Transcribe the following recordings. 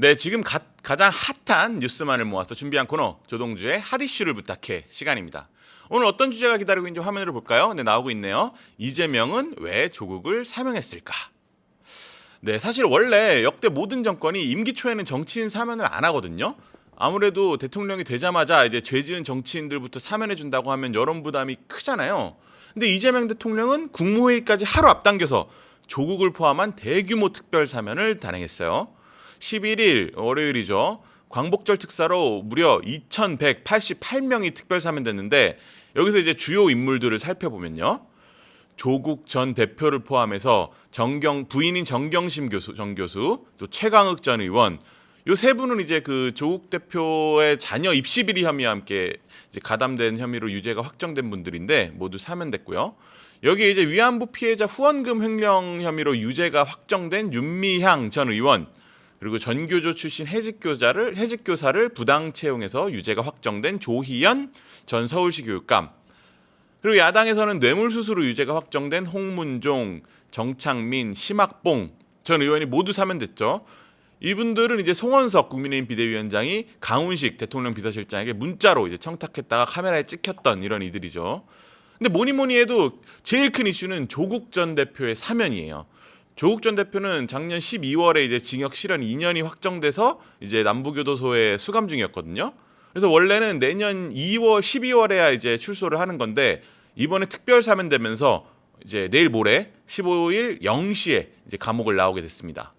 네, 지금 가, 가장 핫한 뉴스만을 모아서 준비한 코너 조동주의 핫 이슈를 부탁해 시간입니다. 오늘 어떤 주제가 기다리고 있는지 화면으로 볼까요? 네, 나오고 있네요. 이재명은 왜 조국을 사명했을까? 네, 사실 원래 역대 모든 정권이 임기 초에는 정치인 사면을 안 하거든요. 아무래도 대통령이 되자마자 이제 죄 지은 정치인들부터 사면해 준다고 하면 여론 부담이 크잖아요. 근데 이재명 대통령은 국무회의까지 하루 앞당겨서 조국을 포함한 대규모 특별 사면을 단행했어요. 11일 월요일이죠. 광복절 특사로 무려 2,188명이 특별 사면됐는데 여기서 이제 주요 인물들을 살펴보면요. 조국 전 대표를 포함해서 정경 부인인 정경심 교수 정 교수 또 최강욱 전 의원 요 세 분은 이제 그 조국 대표의 자녀 입시 비리 혐의와 함께 가담된 혐의로 유죄가 확정된 분들인데 모두 사면됐고요. 여기에 이제 위안부 피해자 후원금 횡령 혐의로 유죄가 확정된 윤미향 전 의원 그리고 전교조 출신 해직교사를 해직교사를 부당 채용해서 유죄가 확정된 조희연 전 서울시 교육감 그리고 야당에서는 뇌물수수로 유죄가 확정된 홍문종, 정창민, 심학봉 전 의원이 모두 사면됐죠. 이분들은 이제 송원석 국민의힘 비대위원장이 강훈식 대통령 비서실장에게 문자로 이제 청탁했다가 카메라에 찍혔던 이런 이들이죠. 근데 뭐니 뭐니 해도 제일 큰 이슈는 조국 전 대표의 사면이에요. 조국 전 대표는 작년 12월에 이제 징역 실현 2년이 확정돼서 이제 남부교도소에 수감 중이었거든요. 그래서 원래는 내년 2월 12월에야 이제 출소를 하는 건데 이번에 특별 사면되면서 이제 내일 모레 15일 0시에 이제 감옥을 나오게 됐습니다.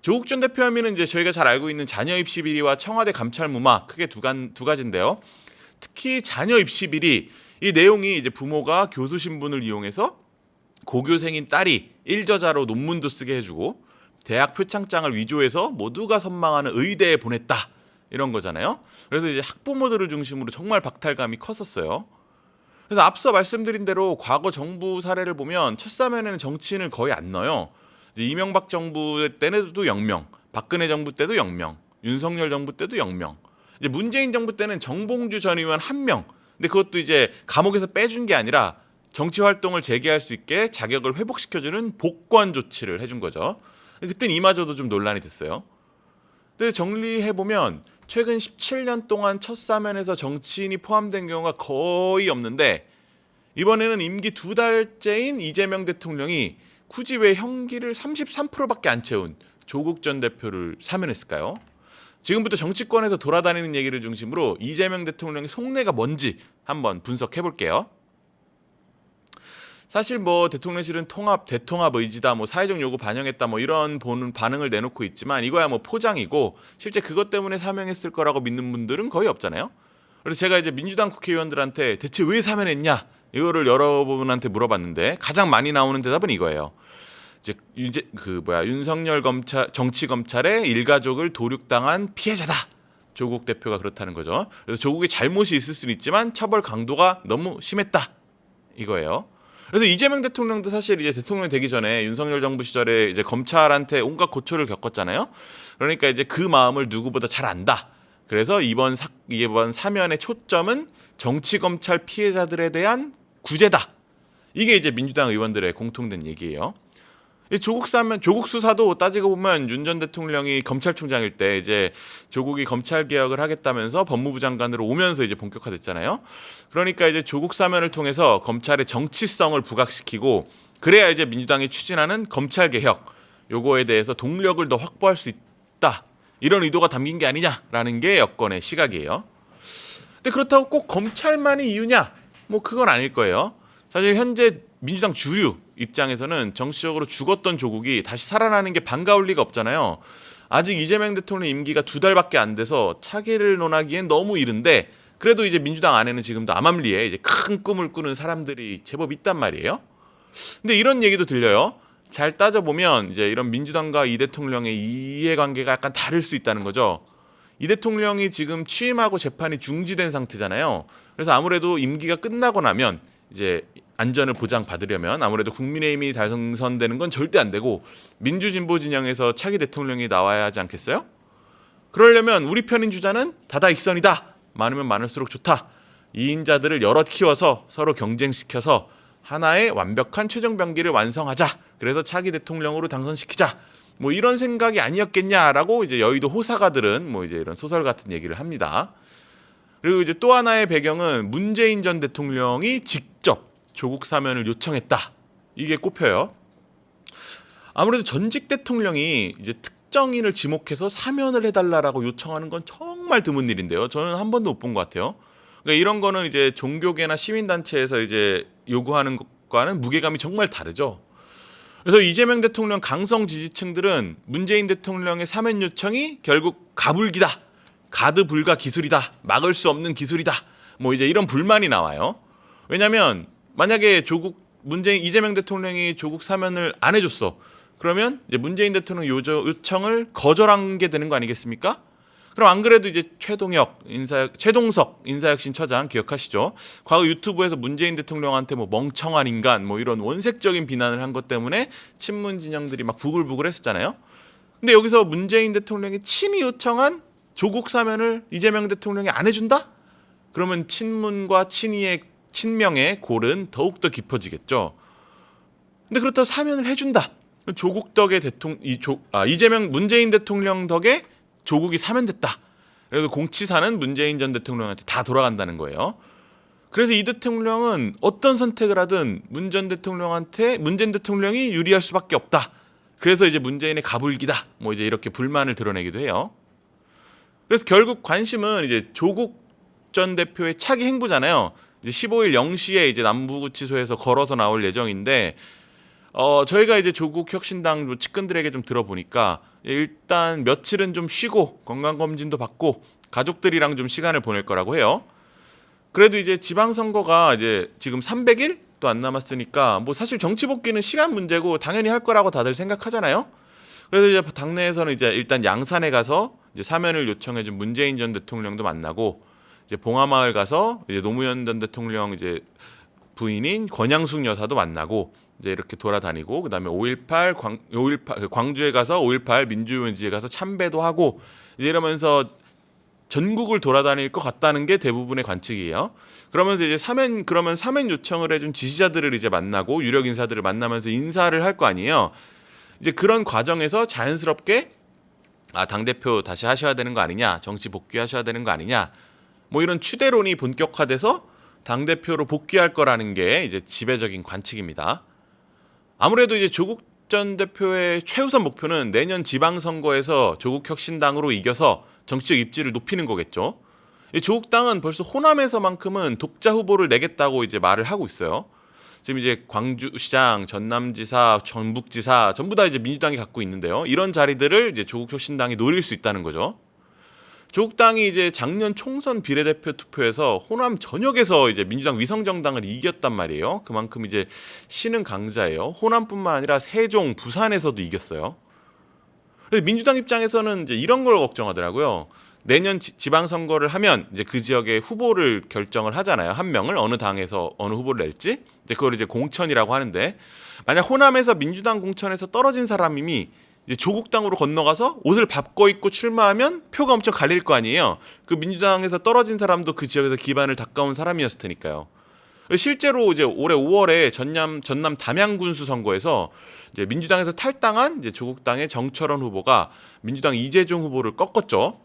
조국 전 대표 혐의는 이제 저희가 잘 알고 있는 자녀 입시 비리와 청와대 감찰 무마 크게 두, 간, 두 가지인데요. 특히 자녀 입시 비리 이 내용이 이제 부모가 교수 신분을 이용해서 고교생인 딸이 일저자로 논문도 쓰게 해주고 대학 표창장을 위조해서 모두가 선망하는 의대에 보냈다 이런 거잖아요. 그래서 이제 학부모들을 중심으로 정말 박탈감이 컸었어요. 그래서 앞서 말씀드린 대로 과거 정부 사례를 보면 첫 사면에는 정치인을 거의 안 넣어요. 이명박 정부 때도 0명, 박근혜 정부 때도 0명, 윤석열 정부 때도 0명. 이제 문재인 정부 때는 정봉주 전 의원 1명. 근데 그것도 이제 감옥에서 빼준 게 아니라 정치 활동을 재개할 수 있게 자격을 회복시켜주는 복권 조치를 해준 거죠. 그땐 이마저도 좀 논란이 됐어요. 근데 정리해 보면 최근 17년 동안 첫 사면에서 정치인이 포함된 경우가 거의 없는데 이번에는 임기 두 달째인 이재명 대통령이 굳이 왜 형기를 33%밖에 안 채운 조국 전 대표를 사면했을까요? 지금부터 정치권에서 돌아다니는 얘기를 중심으로 이재명 대통령의 속내가 뭔지 한번 분석해 볼게요. 사실 뭐 대통령실은 통합 대통합 의지다 뭐 사회적 요구 반영했다 뭐 이런 보는 반응을 내놓고 있지만 이거야 뭐 포장이고 실제 그것 때문에 사명했을 거라고 믿는 분들은 거의 없잖아요. 그래서 제가 이제 민주당 국회의원들한테 대체 왜 사면했냐 이거를 여러분한테 물어봤는데 가장 많이 나오는 대답은 이거예요. 이제 이제 그 뭐야 윤석열 검찰 정치 검찰의 일가족을 도륙당한 피해자다. 조국 대표가 그렇다는 거죠. 그래서 조국의 잘못이 있을 수는 있지만 처벌 강도가 너무 심했다. 이거예요. 그래서 이재명 대통령도 사실 이제 대통령 되기 전에 윤석열 정부 시절에 이제 검찰한테 온갖 고초를 겪었잖아요. 그러니까 이제 그 마음을 누구보다 잘 안다. 그래서 이번 사, 이번 사면의 초점은 정치 검찰 피해자들에 대한 구제다. 이게 이제 민주당 의원들의 공통된 얘기예요. 이 조국 사면 조국 수사도 따지고 보면 윤 전 대통령이 검찰총장일 때 이제 조국이 검찰 개혁을 하겠다면서 법무부 장관으로 오면서 이제 본격화됐잖아요. 그러니까 이제 조국 사면을 통해서 검찰의 정치성을 부각시키고 그래야 이제 민주당이 추진하는 검찰 개혁 요거에 대해서 동력을 더 확보할 수 있다. 이런 의도가 담긴 게 아니냐라는 게 여권의 시각이에요. 근데 그렇다고 꼭 검찰만이 이유냐? 뭐 그건 아닐 거예요. 사실 현재 민주당 주류 입장에서는 정치적으로 죽었던 조국이 다시 살아나는 게 반가울 리가 없잖아요. 아직 이재명 대통령 임기가 두 달밖에 안 돼서 차기를 논하기엔 너무 이른데 그래도 이제 민주당 안에는 지금도 암암리에 이제 큰 꿈을 꾸는 사람들이 제법 있단 말이에요. 근데 이런 얘기도 들려요. 잘 따져보면 이제 이런 민주당과 이 대통령의 이해관계가 약간 다를 수 있다는 거죠. 이 대통령이 지금 취임하고 재판이 중지된 상태잖아요. 그래서 아무래도 임기가 끝나고 나면 이제 안전을 보장받으려면 아무래도 국민의힘이 당선되는 건 절대 안 되고 민주진보 진영에서 차기 대통령이 나와야 하지 않겠어요? 그러려면 우리 편인 주자는 다다익선이다. 많으면 많을수록 좋다. 이인자들을 여럿 키워서 서로 경쟁시켜서 하나의 완벽한 최종 병기를 완성하자. 그래서 차기 대통령으로 당선시키자. 뭐 이런 생각이 아니었겠냐라고 이제 여의도 호사가들은 뭐 이제 이런 소설 같은 얘기를 합니다. 그리고 이제 또 하나의 배경은 문재인 전 대통령이 직접 조국 사면을 요청했다. 이게 꼽혀요. 아무래도 전직 대통령이 이제 특정인을 지목해서 사면을 해달라라고 요청하는 건 정말 드문 일인데요. 저는 한 번도 못 본 것 같아요. 그러니까 이런 거는 이제 종교계나 시민단체에서 이제 요구하는 것과는 무게감이 정말 다르죠. 그래서 이재명 대통령 강성 지지층들은 문재인 대통령의 사면 요청이 결국 가불기다, 가드 불가 기술이다, 막을 수 없는 기술이다, 뭐 이제 이런 불만이 나와요. 왜냐하면 만약에 조국 문재인 이재명 대통령이 조국 사면을 안 해줬어. 그러면 이제 문재인 대통령 요저, 요청을 거절한 게 되는 거 아니겠습니까? 그럼 안 그래도 이제 최동혁 인사 최동석 인사혁신처장 기억하시죠? 과거 유튜브에서 문재인 대통령한테 뭐 멍청한 인간 뭐 이런 원색적인 비난을 한 것 때문에 친문 진영들이 막 부글부글했었잖아요. 근데 여기서 문재인 대통령이 친히 요청한 조국 사면을 이재명 대통령이 안 해준다? 그러면 친문과 친이의 친명의 골은 더욱 더 깊어지겠죠. 근데 그렇다고 사면을 해준다. 조국 덕에 대통령 이 조, 아, 이재명 문재인 대통령 덕에 조국이 사면됐다. 그래서 공치사는 문재인 전 대통령한테 다 돌아간다는 거예요. 그래서 이 대통령은 어떤 선택을 하든 문 전 대통령한테 문재인 대통령이 유리할 수밖에 없다. 그래서 이제 문재인의 가불기다. 뭐 이제 이렇게 불만을 드러내기도 해요. 그래서 결국 관심은 이제 조국 전 대표의 차기 행보잖아요. 이제 15일 0시에 이제 남부구치소에서 걸어서 나올 예정인데 어 저희가 이제 조국 혁신당 뭐 측근들에게 좀 들어보니까 일단 며칠은 좀 쉬고 건강 검진도 받고 가족들이랑 좀 시간을 보낼 거라고 해요. 그래도 이제 지방 선거가 이제 지금 300일 또 안 남았으니까 뭐 사실 정치 복귀는 시간 문제고 당연히 할 거라고 다들 생각하잖아요. 그래서 이제 당내에서는 이제 일단 양산에 가서 이제 사면을 요청해준 문재인 전 대통령도 만나고 이제 봉하마을 가서 이제 노무현 전 대통령 이제 부인인 권양숙 여사도 만나고 이제 이렇게 돌아다니고 그다음에 5.18 광, 5.18 광주에 가서 5.18 민주유원지에 가서 참배도 하고 이제 이러면서 전국을 돌아다닐 것 같다는 게 대부분의 관측이에요. 그러면서 이제 사면 그러면 사면 요청을 해준 지지자들을 이제 만나고 유력 인사들을 만나면서 인사를 할 거 아니에요. 이제 그런 과정에서 자연스럽게 아당 대표 다시 하셔야 되는 거 아니냐, 정치 복귀하셔야 되는 거 아니냐, 뭐 이런 추대론이 본격화돼서 당 대표로 복귀할 거라는 게 이제 지배적인 관측입니다. 아무래도 이제 조국 전 대표의 최우선 목표는 내년 지방선거에서 조국 혁신당으로 이겨서 정치적 입지를 높이는 거겠죠. 이 조국 당은 벌써 호남에서만큼은 독자 후보를 내겠다고 이제 말을 하고 있어요. 지금 이제 광주시장, 전남지사, 전북지사 전부 다 이제 민주당이 갖고 있는데요. 이런 자리들을 이제 조국 혁신당이 노릴 수 있다는 거죠. 조국당이 이제 작년 총선 비례대표 투표에서 호남 전역에서 이제 민주당 위성정당을 이겼단 말이에요. 그만큼 이제 신은 강자예요. 호남뿐만 아니라 세종, 부산에서도 이겼어요. 근데 민주당 입장에서는 이제 이런 걸 걱정하더라고요. 내년 지, 지방선거를 하면 이제 그 지역의 후보를 결정을 하잖아요. 한 명을 어느 당에서 어느 후보를 낼지. 이제 그걸 이제 공천이라고 하는데 만약 호남에서 민주당 공천에서 떨어진 사람이 조국당으로 건너가서 옷을 바꿔 입고 출마하면 표가 엄청 갈릴 거 아니에요. 그 민주당에서 떨어진 사람도 그 지역에서 기반을 닦아온 사람이었을 테니까요. 실제로 이제 올해 5월에 전남 전남 담양군수 선거에서 이제 민주당에서 탈당한 이제 조국당의 정철원 후보가 민주당 이재종 후보를 꺾었죠.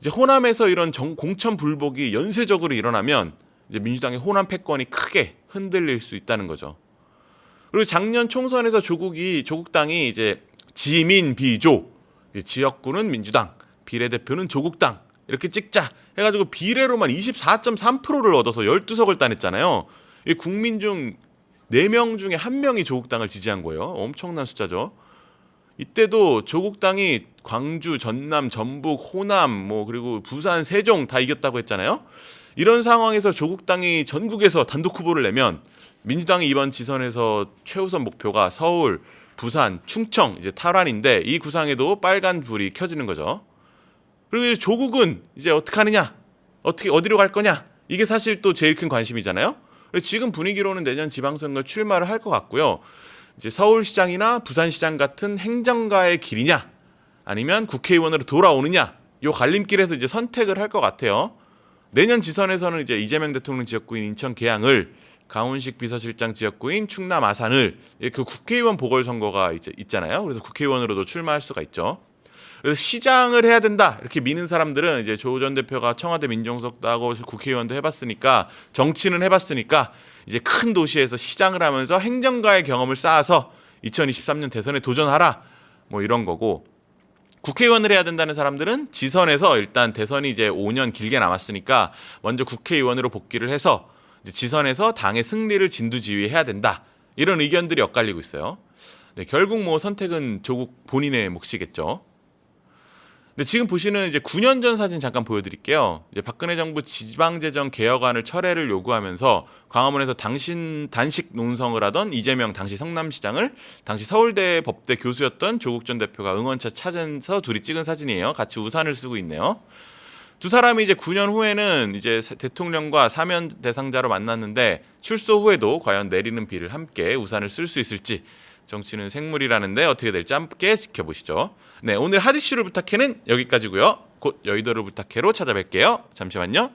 이제 호남에서 이런 정, 공천 불복이 연쇄적으로 일어나면 이제 민주당의 호남 패권이 크게 흔들릴 수 있다는 거죠. 그리고 작년 총선에서 조국이 조국당이 이제 지민 비조 지역구는 민주당 비례대표는 조국당 이렇게 찍자 해가지고 비례로만 24.3%를 얻어서 12석을 따냈잖아요. 이 국민 중 4명 중에 1명이 조국당을 지지한 거예요. 엄청난 숫자죠. 이때도 조국당이 광주, 전남, 전북, 호남, 뭐 그리고 부산, 세종 다 이겼다고 했잖아요. 이런 상황에서 조국당이 전국에서 단독 후보를 내면 민주당이 이번 지선에서 최우선 목표가 서울, 부산, 충청 이제 탈환인데 이 구상에도 빨간 불이 켜지는 거죠. 그리고 이제 조국은 이제 어떻게 하느냐, 어떻게 어디로 갈 거냐 이게 사실 또 제일 큰 관심이잖아요. 지금 분위기로는 내년 지방선거 출마를 할 것 같고요. 이제 서울시장이나 부산시장 같은 행정가의 길이냐, 아니면 국회의원으로 돌아오느냐, 요 갈림길에서 이제 선택을 할 것 같아요. 내년 지선에서는 이제 이재명 대통령 지역구인 인천 계양을 강훈식 비서실장 지역구인 충남 아산을 예, 그 국회의원 보궐선거가 이제 있잖아요. 그래서 국회의원으로도 출마할 수가 있죠. 그래서 시장을 해야 된다 이렇게 미는 사람들은 이제 조 전 대표가 청와대 민정수석도 하고 국회의원도 해봤으니까 정치는 해봤으니까 이제 큰 도시에서 시장을 하면서 행정가의 경험을 쌓아서 2023년 대선에 도전하라 뭐 이런 거고 국회의원을 해야 된다는 사람들은 지선에서 일단 대선이 이제 5년 길게 남았으니까 먼저 국회의원으로 복귀를 해서 지선에서 당의 승리를 진두지휘해야 된다 이런 의견들이 엇갈리고 있어요. 네, 결국 뭐 선택은 조국 본인의 몫이겠죠. 근데 지금 보시는 이제 9년 전 사진 잠깐 보여드릴게요. 이제 박근혜 정부 지방재정 개혁안을 철회를 요구하면서 광화문에서 당신 단식 논성을 하던 이재명 당시 성남시장을 당시 서울대 법대 교수였던 조국 전 대표가 응원차 찾아서 둘이 찍은 사진이에요. 같이 우산을 쓰고 있네요. 두 사람이 이제 9년 후에는 이제 대통령과 사면 대상자로 만났는데 출소 후에도 과연 내리는 비를 함께 우산을 쓸 수 있을지 정치는 생물이라는데 어떻게 될지 함께 지켜보시죠. 네, 오늘 하디슈를 부탁해는 여기까지고요. 곧 여의도를 부탁해로 찾아뵐게요. 잠시만요.